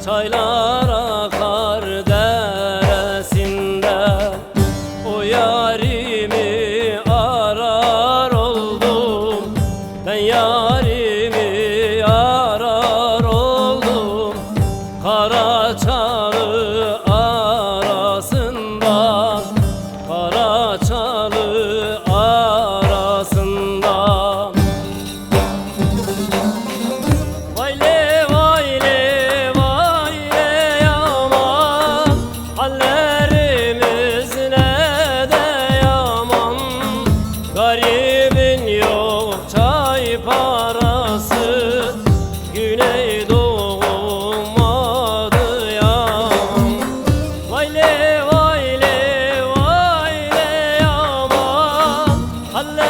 才能 Allah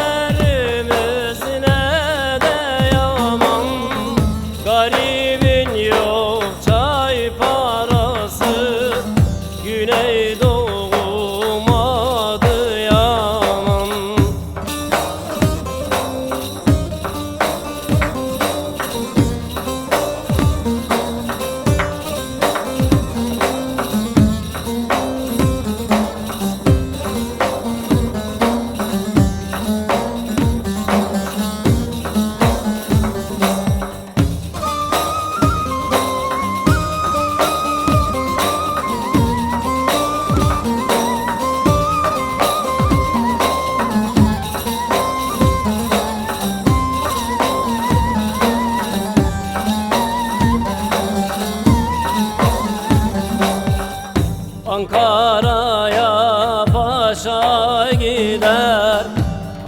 paşa gider.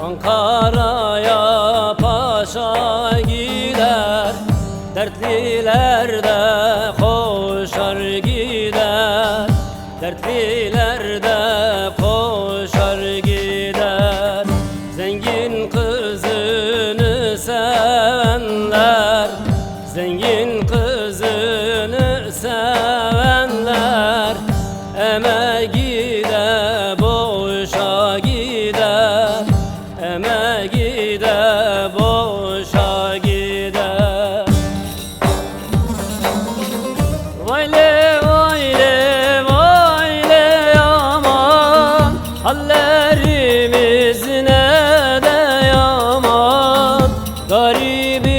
Ankara'ya paşa gider. Dertliler de koşar gider. Dertliler de koşar gider. Zengin kızını sevenler Zengin kızını Eme gide boşa gider Vayle vayle vayle yaman Hallerimiz ne de yaman. Garibin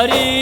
Hari